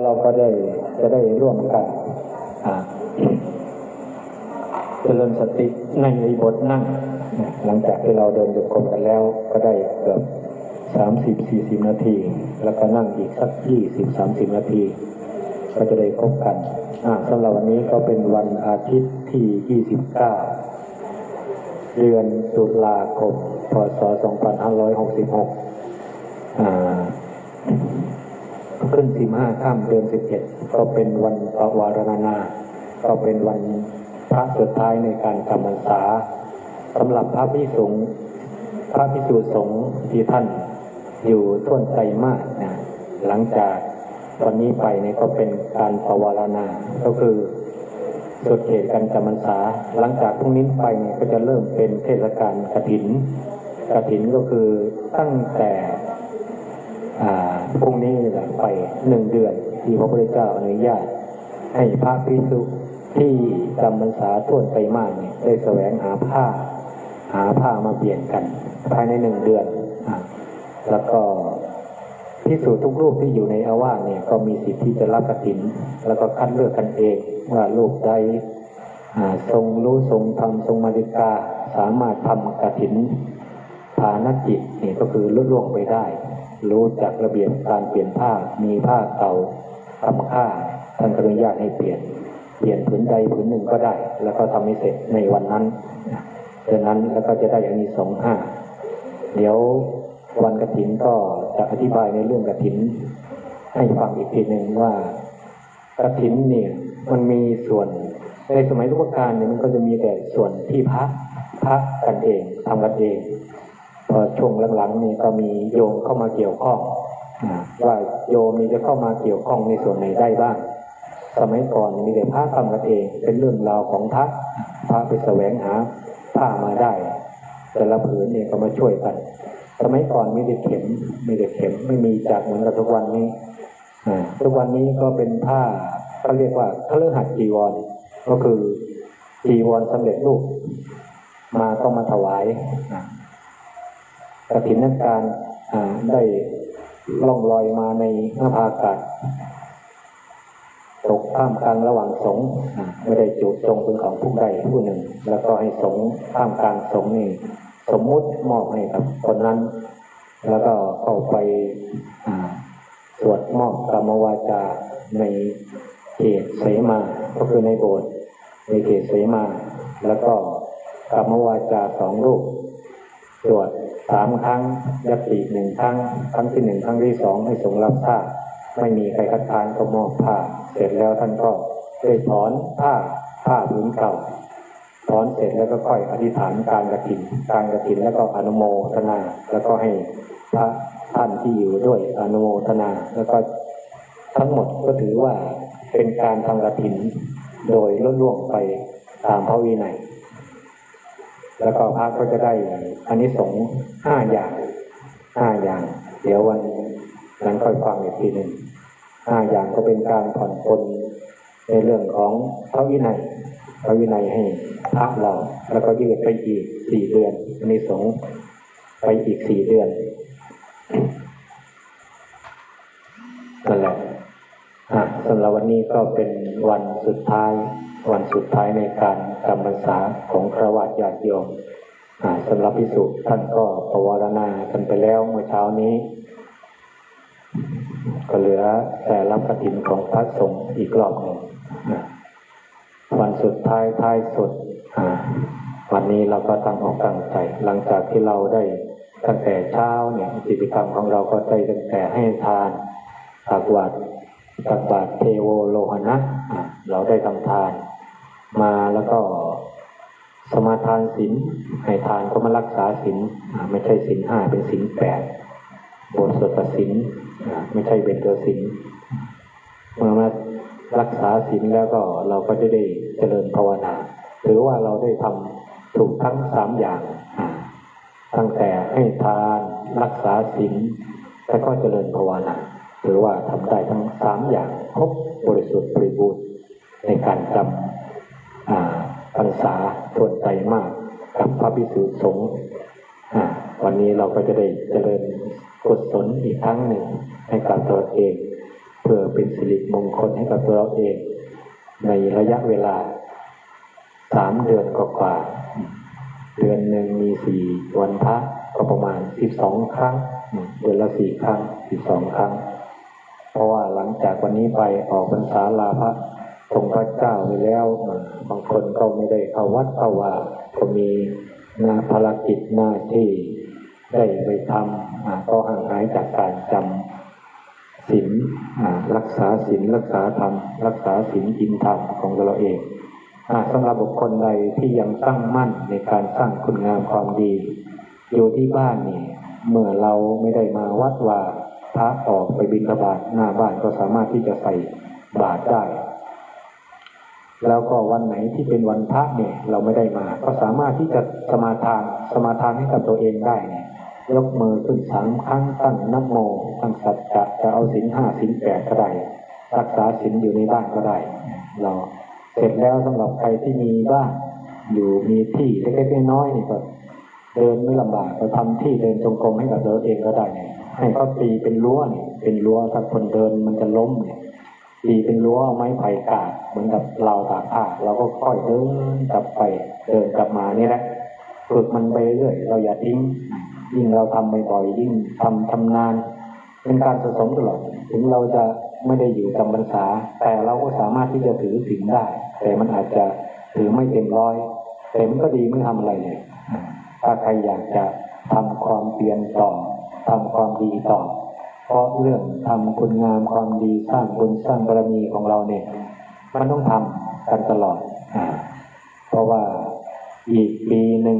เราก็ได้จะได้ร่วมกันอ่าเจริญสติในอิบทนั่ง หลังจากที่เราเดินจงกรมกันแล้ว ก็ได้เกือบสามสิบสี่สิบนาที แล้วก็นั่งอีกสักยี่สิบสามสิบนาที ก็จะได้คบกันอ่าสำหรับวันนี้ก็เป็นวันอาทิตย์ที่ยี่สิบเก้าเดือนตุลาคมพศสองพันห้าร้อยหกสิบหกอ่า ขึ้นสิบห้าค่ำเดือนสิบเจ็ดก็เป็นวันปวารณนา ก็เป็นวันพระสุดท้ายในการจำพรรษาสำหรับพระพิสุงพระพิสุสงฆ์ที่ท่านอยู่ท่วนใจมากนะหลังจากวันนี้ไปเนี่ยก็เป็นการปวารณา ก็คือสุดเขตการจำพรรษา หลังจากพรุ่งนี้ไปเนี่ยก็จะเริ่มเป็นเทศกาลกฐินกฐินก็คือตั้งแต่ พรุ่งนี้หละไปหนึ่งเดือน ที่พระพุทธเจ้าอนุญาต ให้พระภิกษุที่จำพรรษาท่วนไปมากเนี่ยได้แสวงหาผ้า หาผ้ามาเปลี่ยนกัน ภายในหนึ่งเดือนอแล้วก็พิสูจทุกรูปที่อยู่ในอาวาสเนี่ยก็มีสิทธิ์ที่จะรับกฐิน แล้วก็คัดเลือกกันเองว่ารูปใดทรงรู้ทรงทำทรงมาริกาสามารถทำกฐินฐานจิตนี่ก็คือลุล่วงไปได้ รู้จักระเบียบการเปลี่ยนผ้ามีผ้าเก่าทำค่าท่านอนุญาตให้เปลี่ยน เปลี่ยนผืนใดผืนหนึ่งก็ได้ แล้วก็ทำให้เสร็จในวันนั้นดังนั้นแล้วก็จะได้อานิสงส์ห้าเดี๋ยววันกฐินก็จะอธิบายในเรื่องกฐิน ให้ฟังอีกทีหนึ่งว่ากฐินเนี่ยมันมีส่วนในสมัยรุกการเนี่ยมันก็จะมีแต่ส่วนที่พักพักกันเองทำกันเอง พอช่วงหลังๆนี่ก็มีโยมเข้ามาเกี่ยวข้องว่าโยมนี่จะเข้ามาเกี่ยวข้องในส่วนไหนได้บ้าง สมัยก่อนมีแต่พระทำกันเอง เป็นเรื่องราวของพระพระไปแสวงหาผ้ามาได้ แต่ละผืนเนี่ยก็มาช่วยกัน สมัยก่อนมีแต่เข็มมีแต่เข็มไม่มีจากเหมือนกับทุกวันนี้ทุกวันนี้ก็เป็นผ้าเขาเรียกว่าเครื่องหัดจีวร ก็คือจีวรสำเร็จรูปมาต้องมาถวาย อ่ากฐินนักการได้ล่องลอยมาในหน้าภาอากาศตกท่ามกลางระหว่างสงฆ์ไม่ได้จุดจงเป็นของผู้ใดผู้หนึ่ง แล้วก็ให้สงฆ์ท่ามกลางสงฆ์นี่สมมุติมอบให้กับคนนั้น แล้วก็เข้าไปสวดมอบกรรมวาจาในเขตเสมา ก็คือในโบสถ์ในเขตเสมา แล้วก็กรรมวาจาสองรูปตรวจ สามครั้งยัติหนึ่งครั้ง ครั้งที่หนึ่งครั้งที่สองให้สงรับทราไม่มีใครคัดค้านก็มอบผ้า เสร็จแล้วท่านก็ได้ถอนผ้าผ้าผืนเก่าถอนเสร็จแล้วก็ค่อยอธิษฐานการกระถิน การกระถินแล้วก็อนุโมทนา แล้วก็ให้พระท่านที่อยู่ด้วยอนุโมทนา แล้วก็ทั้งหมดก็ถือว่าเป็นการทำกระถิน โดยลดล่วงไปตามพระวินัย แล้วก็พระก็จะได้อันนี้สงส์ห้าอย่างห้าอย่าง เดี๋ยววันนั้นค่อยฟังอีกทีหนึ่งห้าอย่างก็เป็นการผ่อนปลนในเรื่องของพระวินัยพระวินัยให้พระเรา แล้วก็ยืดไปอีกสี่เดือนอันนี้สงส์ไปอีกสี่เดือนนั่นแหละอะสำหรับวันนี้ก็เป็นวันสุดท้าย วันสุดท้ายในการจำพรรษาของพระวัดญาติโยมสำหรับพิสุท่านก็ปวารณากันไปแล้วเมื่อเช้านี้ ก็เหลือแต่รับกฐินของพระสงฆ์อีกรอบหนึ่งวันสุดท้ายท้ายสุดวันนี้เราก็ตั้งอกตั้งใจ หลังจากที่เราได้ตั้งแต่เช้าเนี่ยกิจกรรมของเราก็ได้ตั้งแต่ให้ทานตักบาตรตักบาตรเทโวโลหณะะเราได้ทำทาน มาแล้วก็สมาทานศีลให้ทานก็มารักษาศีลไม่ใช่ศีลห้าเป็นศีลแปดบทสวดศีลไม่ใช่เป็นตัวศีลเมื่อมารักษาศีลแล้วก็เราก็จะได้เจริญภาวนาถือว่าเราได้ทำถูกทั้งสามอย่างตั้งแต่ให้ทานรักษาศีลแล้วก็เจริญภาวนาถือว่าทำได้ทั้งสามอย่างครบบริสุทธิ์บริบูรณ์ในการจำ ษาทวนใจมากกับพระภิกษุสงฆ์วันนี้เราก็จะได้เจริญกุศลอีกครั้งหนึ่งให้กับตัวเอง เพื่อเป็นสิริมงคลให้กับตัวเราเอง ในระยะเวลาสามเดือนกว่าๆเดือนหนึ่งมีสี่วันพระก็ประมาณสิบสองครั้งเดือนละสี่ครั้งสิบสองครั้ง เพราะว่าหลังจากวันนี้ไปออกพรรษาลาพระ องค์พระเจ้าไปแล้วอ่าบางคนก็ไม่ได้เข้าวัดเข้าว่าก็มีหนาภารกิจหน้าที่ได้ไปทำก็ห่างหายจากการจำศีลรักษาศีลรักษาธรรมรักษาศีลกินธรรมของเราเองอสำหรับบุคคลใดที่ยังตั้งมั่นในการสร้างคุณงามความดี อยู่ที่บ้านนี่เมื่อเราไม่ได้มาวัดว่าพระออกไปบิณฑบาตหน้าบ้านก็สามารถที่จะใส่บาตรได้ แล้วก็วันไหนที่เป็นวันพระเนี่ยเราไม่ได้มา ก็สามารถที่จะสมาทานสมาทานให้กับตัวเองได้เนี่ยยกมือขึ้นสามครั้งตั้งนับโมตั้งสัจจะจะเอาสินห้าสินแปดก็ได้รักษาสินอยู่ในบ้านก็ได้เราเสร็จแล้วสำหรับใครที่มีบ้านอยู่มีที่เล็กๆน้อยๆนี่ก็เดินไม่ลำบากเราทำที่เดินจงกรมให้กับตัวเองก็ได้ให้เขาตีเป็นรั้วเนี่ยเป็นรั้วถ้าคนเดินมันจะล้มเนี่ย ตีเป็นรั้วเอาไม้ไผ่กาดเหมือนกับเราตากผ้าเราก็ค่อยเดินกลับไปเดินกลับมานี่แหละฝึกมันไปเรื่อยเราอย่าทิ้งยิ่งเราทำบ่อยๆยิ่งทำทำนาน เป็นการสะสมตลอดถึงเราจะไม่ได้อยู่จำพรรษา แต่เราก็สามารถที่จะถือศีลได้ แต่มันอาจจะถือไม่เต็มร้อยแต่มันก็ดีไม่ทำอะไรเลยถ้าใครอยากจะทำความเปลี่ยนต่อทำความดีต่อ ราะเรื่องทำคุณงามความดีสร้างบุญสร้างบารมีของเราเนี่ย มันต้องทำกันตลอดอเพราะว่าอีกปีหนึ่ง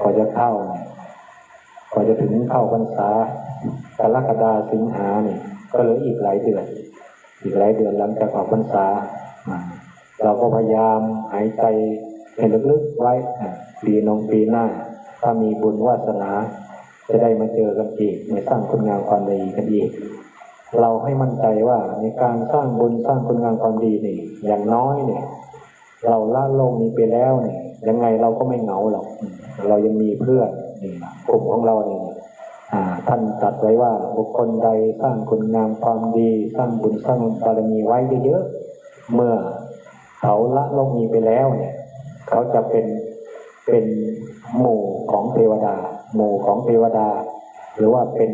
กว่าจะเข้าเนี่ยกว่าจะถึงเข้าพรรษากรกฎาสิงหาเนี่ยก็เหลืออีกหลายเดือน อีกหลายเดือนหลังจากออกพรรษา เราก็พยายามหายใจให้ลึกๆไว้ปีนงปีหน้า ถ้ามีบุญวาสนา จะได้มาเจอกันอีกมาสร้างคุณงามความดีกันอีก เราให้มั่นใจว่าในการสร้างบุญสร้างคุณงามความดีนี่ อย่างน้อยเนี่ย เราละโลกนี้ไปแล้วเนี่ย ยังไงเราก็ไม่เหงาหรอก เรายังมีเพื่อนนี่กลุ่มของเราเนี่ยอ่าท่านตรัสไว้ว่าบุคคลใดสร้างคุณงามความดี สร้างบุญสร้างบารมีไว้เยอะๆเมื่อเขาละโลกนี้ไปแล้วเนี่ย เขาจะเป็นเป็นหมู่ของเทวดา หมู่ของเทวดา หรือว่าเป็น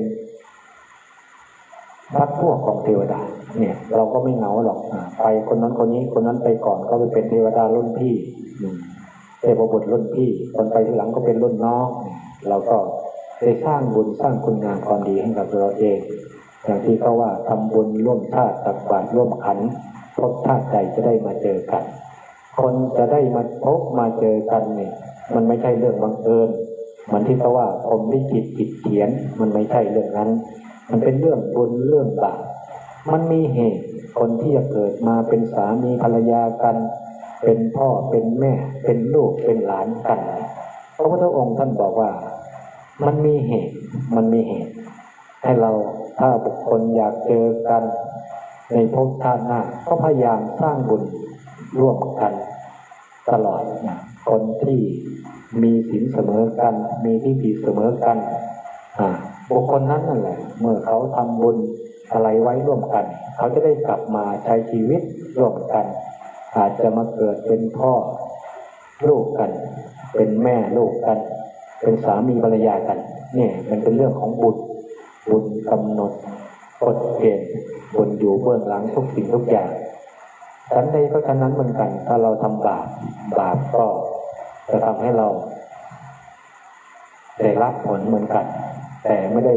พักพวกของเทวดา เนี่ย เราก็ไม่เหงาหรอกไปคนนั้นคนนี้คนนั้นไปก่อนก็ไปเป็นเทวดารุ่นพี่เทพบุตรรุ่นพี่คนไปทีหลังก็เป็นรุ่นน้องเราก็ได้สร้างบุญสร้างคุณงามความดีให้กับตัวเราเอง อย่างที่เขาว่าทำบุญร่วมชาติตักบาตรร่วมขันพบชาติใจจะได้มาเจอกัน คนจะได้มาพบมาเจอกันเนี่ย มันไม่ใช่เรื่องบังเอิญ เหมือนที่เขาว่าผมลิขิตจิตเขียน มันไม่ใช่เรื่องนั้น มันเป็นเรื่องบุญเรื่องบาปมันมีเหตุคนที่จะเกิดมาเป็นสามีภรรยากัน เป็นพ่อเป็นแม่ เป็นลูกเป็นหลานกันพระพุทธองค์ท่านบอกว่า มันมีเหตุมันมีเหตุ ให้เราถ้าบุคคลอยากเจอกัน ในภพชาติหน้าก็พยายามสร้างบุญร่วมกัน ตลอดนะคนที่ มีศีลเสมอกัน มีที่ผีเสมอกันอ่าบุคคลนั้นนั่นแหละ เมื่อเขาทำบุญอะไรไว้ร่วมกัน เขาจะได้กลับมาใช้ชีวิตร่วมกัน อาจจะมาเกิดเป็นพ่อลูกกัน เป็นแม่ลูกกัน เป็นสามีภรรยากัน เนี่ยมันเป็นเรื่องของบุญบุญกำหนดกฎเกณฑ์บุญอยู่เบื้องหลังทุกสิ่งทุกอย่างฉันใดก็ฉะนั้นเหมือนกัน ถ้าเราทำบาปบาปก็ จะทำให้เราได้รับผลเหมือนกัน แต่ไม่ได้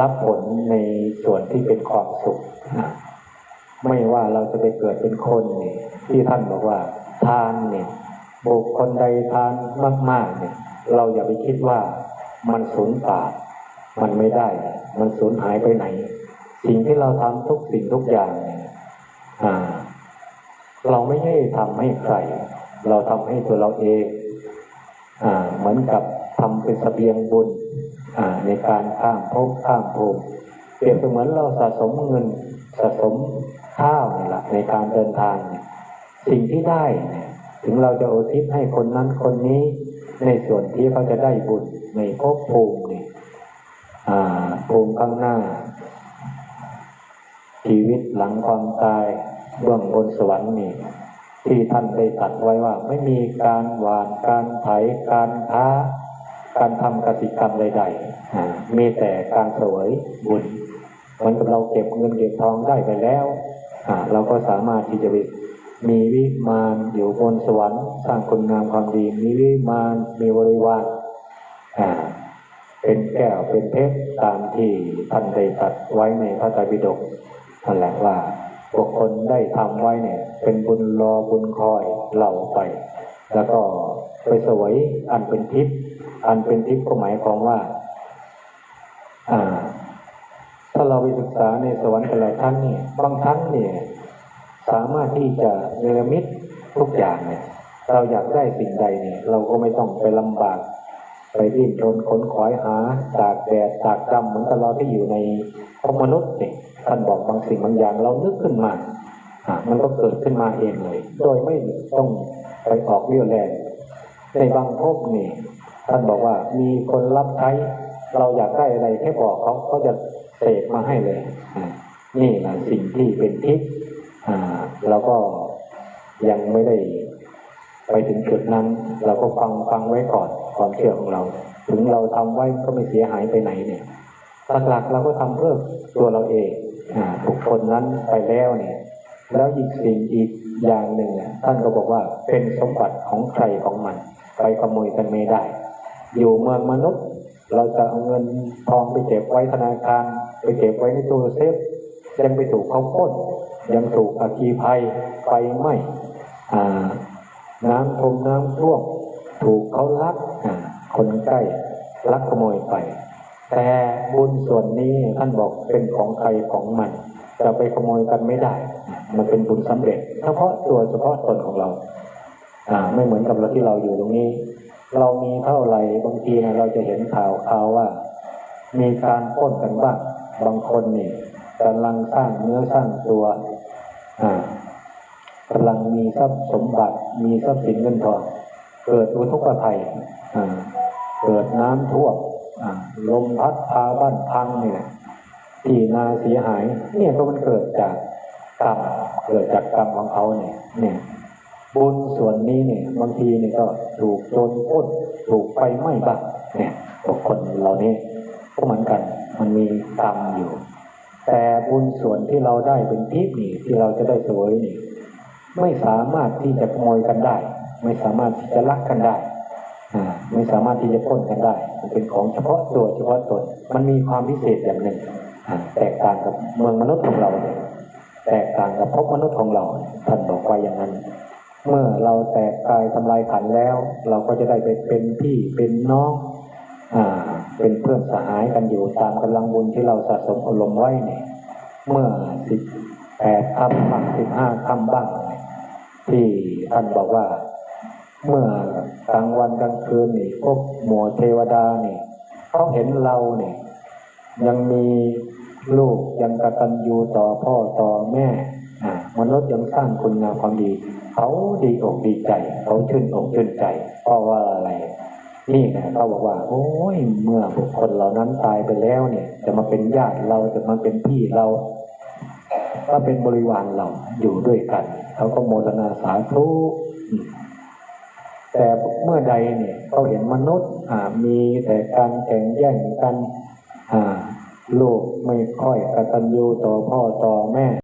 รับผลในส่วนที่เป็นความสุขนะไม่ว่าเราจะไปเกิดเป็นคนนี่ที่ท่านบอกว่า ทานเนี่ยบุคคลใดทานมากๆเนี่ยเราอย่าไปคิดว่ามันสูญเปล่ามันไม่ได้ มันสูญหายไปไหน สิ่งที่เราทำทุกสิ่งทุกอย่างเนี่ยเราไม่ให้ทำให้ใคร เราทำให้ตัวเราเองอ่าเหมือนกับทำเป็นเสบียงบุญอ่าในการข้ามภพข้ามภูมิเปรียบเสมือนเราสะสมเงินสะสมข้าวนี่แหละในการเดินทางสิ่งที่ได้ถึงเราจะอุทิศให้คนนั้นคนนี้ในส่วนที่เขาจะได้บุญในภพภูมินี่อ่าภูมิข้างหน้า ชีวิตหลังความตายเบื้องบนสวรรค์นี่ ที่ท่านได้ตรัดไว้ว่า ไม่มีการหวานการไถการค้า การทำกสิกรรมใดๆอ่ามีแต่การเสวยบุญเหมือนกับเราเก็บเงินเก็บทองได้ไปแล้วอ่าเราก็สามารถที่จะไปมีวิมานอยู่บนสวรรค์สร้างคุณงามความดี มีวิมานมีบริวารอ่าเป็นแก้วเป็นเพชรตามที่ท่านได้ตรัดไว้ในพระไตรปิฎกนั่นแหละว่า บุคคลได้ทำไว้เนี่ย เป็นบุญรอบุญคอยเล่าไป แล้วก็ไปสวยอันเป็นทิพย์อันเป็นทิพย์ก็หมายความว่า อ่า ถ้าเราไปศึกษาในสวรรค์แต่ละท่านเนี่ยบางท่านเนี่ย สามารถที่จะเนรมิตทุกอย่างเนี่ย เราอยากได้สิ่งใดเนี่ย เราก็ไม่ต้องไปลำบาก ไปดิ้นรนขนขวายหาตากแดดตากกรรมเหมือนกับเราที่อยู่ในพมนุษย์เนี่ยท่านบอกบางสิ่งบางอย่างเรานึกขึ้นมาอะมันก็เกิดขึ้นมาเองเลย โดยไม่ต้องไปออกเรี่ยวแรงในบางภพนี่ท่านบอกว่ามีคนรับใช้เราอยากได้อะไรแค่บอกเขาเขาจะเสกมาให้เลยอะนี่แหละสิ่งที่เป็นทิพย์อ่าเราก็ยังไม่ได้ไปถึงจุดนั้น เราก็ฟังฟังไว้ก่อน ความเชื่อของเรา ถึงเราทำไว้ก็ไม่เสียหายไปไหนเนี่ยหลักๆเราก็ทำเพื่อตัวเราเองอ่าทุกคนนั้นไปแล้วเนี่ย แล้วอีกสิ่งอีกอย่างหนึ่งเนี่ยท่านก็บอกว่าเป็นสมบัติของใครของมัน ไปขโมยกันไม่ได้ อยู่เมืองมนุษย์ เราจะเอาเงินทองไปเก็บไว้ธนาคาร ไปเก็บไว้ในตู้เซฟยังไปถูกเขาปล้นยังถูกอัคคีภัยไฟไหม้อ่น้ำท่วมน้ำท่วม ถูกเขาลักคนใกล้ลักขโมยไป แต่บุญส่วนนี้ท่านบอกเป็นของใครของมัน จะไปขโมยกันไม่ได้ มันเป็นบุญสำเร็จ เฉพาะตัวเฉพาะตนของเราอ่าไม่เหมือนกับเราที่เราอยู่ตรงนี้ เรามีเท่าไหร่บางทีเราจะเห็นข่าวข่าวว่า มีการปล้นกันบ้างบางคนนี่กำลังสร้างเนื้อสร้างตัวอ่ากำลังมีทรัพย์สมบัติมีทรัพย์สินเงินทอง เกิดอุทกภัยเกิดน้ำท่วมลมพัดพาบ้านพังเนี่ยที่นาเสียหาย เนี่ยก็มันเกิดจากกรรมเกิดจากกรรมของเขาเนี่ยเนี่ยบุญส่วนนี้เนี่ยบางทีเนี่ยก็ถูกโจรปล้นถูกไฟไหม้บ้างเนี่ยบุคคลเหล่านี้ก็เหมือนกัน มันมีกรรมอยู่ แต่บุญส่วนที่เราได้เป็นทิพย์นี่ที่เราจะได้สวยนี่ไม่สามารถที่จะขโมยกันได้ ไม่สามารถที่จะลักกันได้อไม่สามารถที่จะปล้นกันได้ มันเป็นของเฉพาะตัวเฉพาะตน มันมีความพิเศษอย่างหนึ่ง แตกต่างกับเมืองมนุษย์ของเราเนี่ยแตกต่างกับภพมนุษย์ของเราท่านบอกไว้อย่างนั้น เมื่อเราแตกกายทำลายขันแล้ว เราก็จะได้ไปเป็นพี่เป็นน้องอ่าเป็นเพื่อนสหายกันอยู่ตามกำลังบุญที่เราสะสมอบรมณ์ไว้เนี่ยเมื่อสิบแปดคำบ้างสิบห้าคำบ้างที่ท่านบอกว่า เมื่อกลางวันกลางคืนนี่พวกหมัวเทวดานี่เขาเห็นเราเนี่ยยังมีลูกยังกตัญญูต่อพ่อต่อแม่อ่ามนุษย์ยังสร้างคุณงามความดี เขาดีอกดีใจ เขาชื่นอกชื่นใจ เพราะว่าอะไร นี่นะเขาบอกว่า โอ้ยเมื่อบุคคลเหล่านั้นตายไปแล้วเนี่ย จะมาเป็นญาติเราจะมาเป็นพี่เราก็เป็นบริวารเราอยู่ด้วยกัน เขาก็โมทนาสาธุ แต่เมื่อใดเนี่ยเขาเห็นมนุษย์มีแต่การแข่งแย่งกันลูกไม่ค่อยกตัญญูต่อพ่อต่อแม่